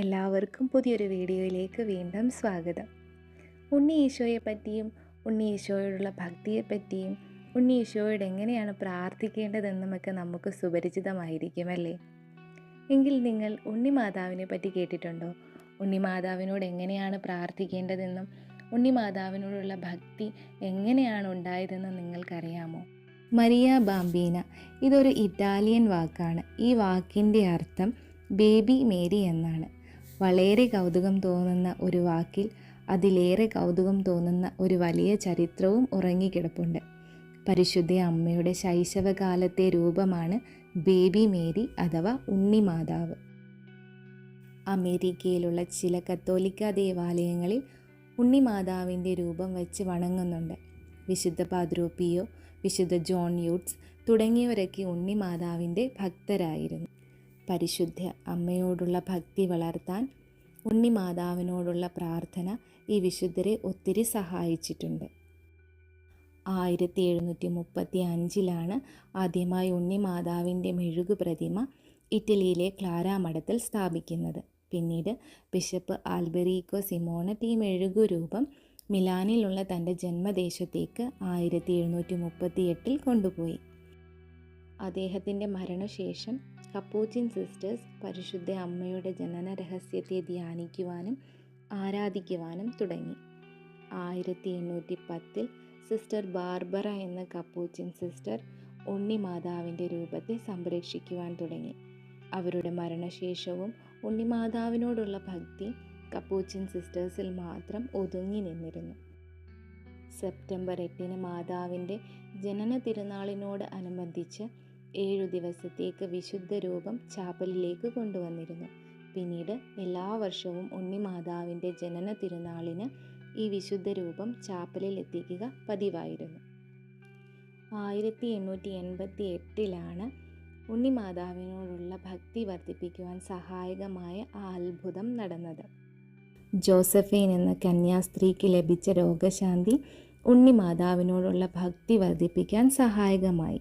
എല്ലാവർക്കും പുതിയൊരു വീഡിയോയിലേക്ക് വീണ്ടും സ്വാഗതം. ഉണ്ണി ഈശോയെ പറ്റിയും ഉണ്ണി ഈശോയോടുള്ള ഭക്തിയെ പറ്റിയും ഉണ്ണി ഈശോയോട് എങ്ങനെയാണ് പ്രാർത്ഥിക്കേണ്ടതെന്നുമൊക്കെ നമുക്ക് സുപരിചിതമായിരിക്കുമല്ലേ എങ്കിൽ നിങ്ങൾ ഉണ്ണി മാതാവിനെ പറ്റി കേട്ടിട്ടുണ്ടോ? ഉണ്ണി മാതാവിനോട് എങ്ങനെയാണ് പ്രാർത്ഥിക്കേണ്ടതെന്നും ഉണ്ണി മാതാവിനോടുള്ള ഭക്തി എങ്ങനെയാണ് ഉണ്ടായതെന്നും നിങ്ങൾക്കറിയാമോ? മരിയ ബാംബീന ഇതൊരു ഇറ്റാലിയൻ വാക്കാണ്. ഈ വാക്കിന്റെ അർത്ഥം ബേബി മേരി എന്നാണ്. വളരെ കൗതുകം തോന്നുന്ന ഒരു വാക്കിൽ അതിലേറെ കൗതുകം തോന്നുന്ന ഒരു വലിയ ചരിത്രവും ഉറങ്ങിക്കിടപ്പുണ്ട്. പരിശുദ്ധ അമ്മയുടെ ശൈശവകാലത്തെ രൂപമാണ് ബേബി മേരി അഥവാ ഉണ്ണിമാതാവ് അമേരിക്കയിലുള്ള ചില കത്തോലിക്ക ദേവാലയങ്ങളിൽ ഉണ്ണി ഉണ്ണിമാതാവിന്റെ രൂപം വെച്ച് വണങ്ങുന്നുണ്ട്. വിശുദ്ധ പാദ്രോപ്പിയോ വിശുദ്ധ ജോൺ യൂട്ട്സ് തുടങ്ങിയവരൊക്കെ ഉണ്ണിമാതാവിന്റെ ഭക്തരായിരുന്നു. പരിശുദ്ധ അമ്മയോടുള്ള ഭക്തി വളർത്താൻ ഉണ്ണിമാതാവിനോടുള്ള പ്രാർത്ഥന ഈ വിശുദ്ധരെ ഒത്തിരി സഹായിച്ചിട്ടുണ്ട്. ആയിരത്തി എഴുന്നൂറ്റി മുപ്പത്തി അഞ്ചിലാണ് ആദ്യമായി ഉണ്ണിമാതാവിന്റെ മെഴുകു പ്രതിമ ഇറ്റലിയിലെ ക്ലാര മഠത്തിൽ സ്ഥാപിക്കുന്നത്. പിന്നീട് ബിഷപ്പ് ആൽബെറീക്കോ സിമോണറ്റ് ഈ മെഴുകു രൂപം മിലാനിലുള്ള തന്റെ ജന്മദേശത്തേക്ക് ആയിരത്തി എഴുന്നൂറ്റി മുപ്പത്തി എട്ടിൽ കൊണ്ടുപോയി. അദ്ദേഹത്തിന്റെ മരണശേഷം കപ്പൂച്ചിൻ സിസ്റ്റേഴ്സ് പരിശുദ്ധ അമ്മയുടെ ജനന രഹസ്യത്തെ ധ്യാനിക്കുവാനും ആരാധിക്കുവാനും തുടങ്ങി. ആയിരത്തി എണ്ണൂറ്റി പത്തിൽ സിസ്റ്റർ ബാർബറ എന്ന കപ്പൂച്ചിൻ സിസ്റ്റർ ഉണ്ണി മാതാവിന്റെ രൂപത്തെ സംരക്ഷിക്കുവാൻ തുടങ്ങി. അവരുടെ മരണശേഷവും ഉണ്ണിമാതാവിനോടുള്ള ഭക്തി കപ്പൂച്ചിൻ സിസ്റ്റേഴ്സിൽ മാത്രം ഒതുങ്ങി നിന്നിരുന്നു. സെപ്റ്റംബർ എട്ടിന് മാതാവിന്റെ ജനന തിരുനാളിനോട് അനുബന്ധിച്ച് ഏഴു ദിവസത്തേക്ക് വിശുദ്ധ രൂപം ചാപ്പലിലേക്ക് കൊണ്ടുവന്നിരുന്നു. പിന്നീട് എല്ലാ വർഷവും ഉണ്ണി ഉണ്ണിമാതാവിന്റെ ജനന തിരുനാളിന് ഈ വിശുദ്ധ രൂപം ചാപ്പലിൽ എത്തിക്കുക പതിവായിരുന്നു. ആയിരത്തി എണ്ണൂറ്റി എൺപത്തി എട്ടിലാണ് ഉണ്ണിമാതാവിനോടുള്ള ഭക്തി വർദ്ധിപ്പിക്കുവാൻ സഹായകമായ ആ അത്ഭുതം നടന്നത്. ജോസഫീൻ എന്ന കന്യാസ്ത്രീക്ക് ലഭിച്ച രോഗശാന്തി ഉണ്ണി മാതാവിനോടുള്ള ഭക്തി വർദ്ധിപ്പിക്കാൻ സഹായകമായി.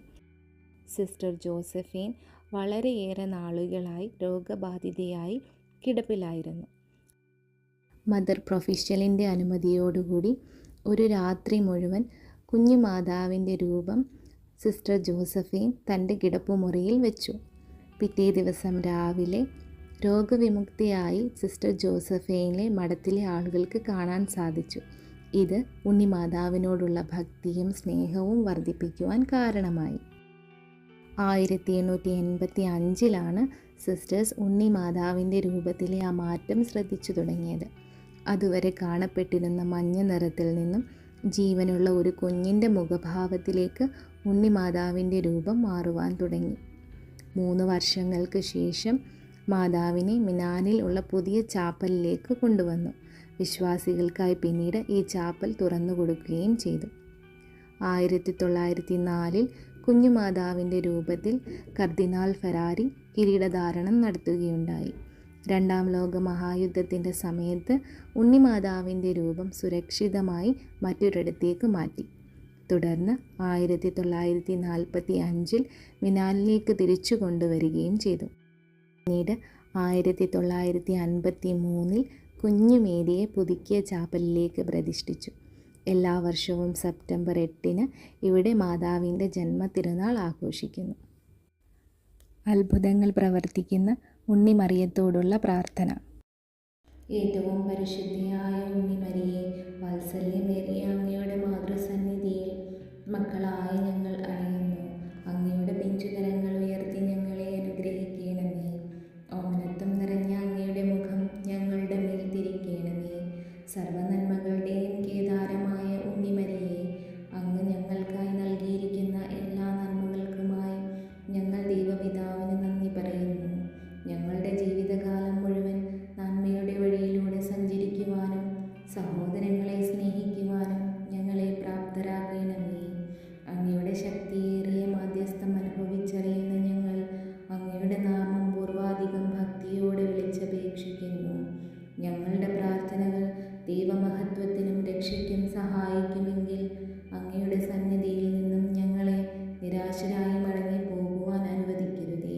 സിസ്റ്റർ ജോസഫീൻ വളരെയേറെ നാളുകളായി രോഗബാധിതയായി കിടപ്പിലായിരുന്നു. മദർ പ്രൊഫീഷ്യലിന്റെ അനുമതിയോടുകൂടി ഒരു രാത്രി മുഴുവൻ കുഞ്ഞു മാതാവിന്റെ രൂപം സിസ്റ്റർ ജോസഫീൻ തന്റെ കിടപ്പുമുറിയിൽ വെച്ചു. പിറ്റേ ദിവസം രാവിലെ രോഗവിമുക്തിയായി സിസ്റ്റർ ജോസഫീനെ മഠത്തിലെ ആളുകൾക്ക് കാണാൻ സാധിച്ചു. ഇത് ഉണ്ണിമാതാവിനോടുള്ള ഭക്തിയും സ്നേഹവും വർദ്ധിപ്പിക്കുവാൻ കാരണമായി. ആയിരത്തി എണ്ണൂറ്റി എൺപത്തി അഞ്ചിലാണ് സിസ്റ്റേഴ്സ് ഉണ്ണി മാതാവിന്റെ രൂപത്തിലെ ആ മാറ്റം ശ്രദ്ധിച്ചു തുടങ്ങിയത്. അതുവരെ കാണപ്പെട്ടിരുന്ന മഞ്ഞ നിറത്തിൽ നിന്നും ജീവനുള്ള ഒരു കുഞ്ഞിന്റെ മുഖഭാവത്തിലേക്ക് ഉണ്ണി മാതാവിന്റെ രൂപം മാറുവാൻ തുടങ്ങി. മൂന്ന് വർഷങ്ങൾക്ക് ശേഷം മാതാവിനെ മിനാനിൽ ഉള്ള പുതിയ ചാപ്പലിലേക്ക് കൊണ്ടുവന്നു. വിശ്വാസികൾക്കായി പിന്നീട് ഈ ചാപ്പൽ തുറന്നു കൊടുക്കുകയും ചെയ്തു. ആയിരത്തി തൊള്ളായിരത്തി നാലിൽ കുഞ്ഞുമാതാവിന്റെ രൂപത്തിൽ കർദിനാൾ ഫെറാറി കിരീടധാരണം നടത്തുകയുണ്ടായി. രണ്ടാം ലോക മഹായുദ്ധത്തിന്റെ സമയത്ത് ഉണ്ണിമാതാവിന്റെ രൂപം സുരക്ഷിതമായി മറ്റൊരിടത്തേക്ക് മാറ്റി. തുടർന്ന് ആയിരത്തി തൊള്ളായിരത്തി നാൽപ്പത്തി അഞ്ചിൽ മിനാലിലേക്ക് തിരിച്ചു കൊണ്ടുവരികയും ചെയ്തു. പിന്നീട് ആയിരത്തി തൊള്ളായിരത്തി അൻപത്തി മൂന്നിൽ കുഞ്ഞുമേരിയെ പുതുക്കിയ ചാപ്പലിലേക്ക് പ്രതിഷ്ഠിച്ചു. എല്ലാ വർഷവും സെപ്റ്റംബർ എട്ടിന് ഇവിടെ മാതാവിന്റെ ജന്മതിരുനാൾ ആഘോഷിക്കുന്നു. അത്ഭുതങ്ങൾ പ്രവർത്തിക്കുന്ന ഉണ്ണിമറിയത്തോടുള്ള പ്രാർത്ഥന. ഏറ്റവും പരിശുദ്ധിയായ ഉണ്ണിമരിയെ നിരാശരായി മടങ്ങി പോകുവാൻ അനുവദിക്കരുതേ.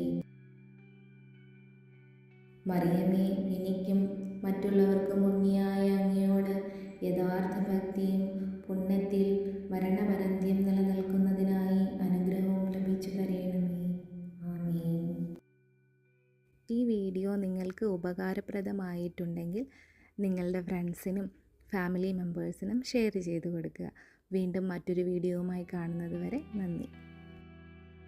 മറിയമേ എനിക്കും മറ്റുള്ളവർക്കും ഉണ്ണിയായ അങ്ങയോട് യഥാർത്ഥ ഭക്തിയും പുണ്യത്തിൽ മരണപരന്ത്യം നിലനിൽക്കുന്നതിനായി അനുഗ്രഹവും ലഭിച്ചു കരയണമേ. ആമേ ഈ വീഡിയോ നിങ്ങൾക്ക് ഉപകാരപ്രദമായിട്ടുണ്ടെങ്കിൽ നിങ്ങളുടെ ഫ്രണ്ട്സിനും ഫാമിലി മെമ്പേഴ്സിനും ഷെയർ ചെയ്ത് കൊടുക്കുക. വീണ്ടും മറ്റൊരു വീഡിയോവുമായി കാണുന്നത് വരെ നന്ദി.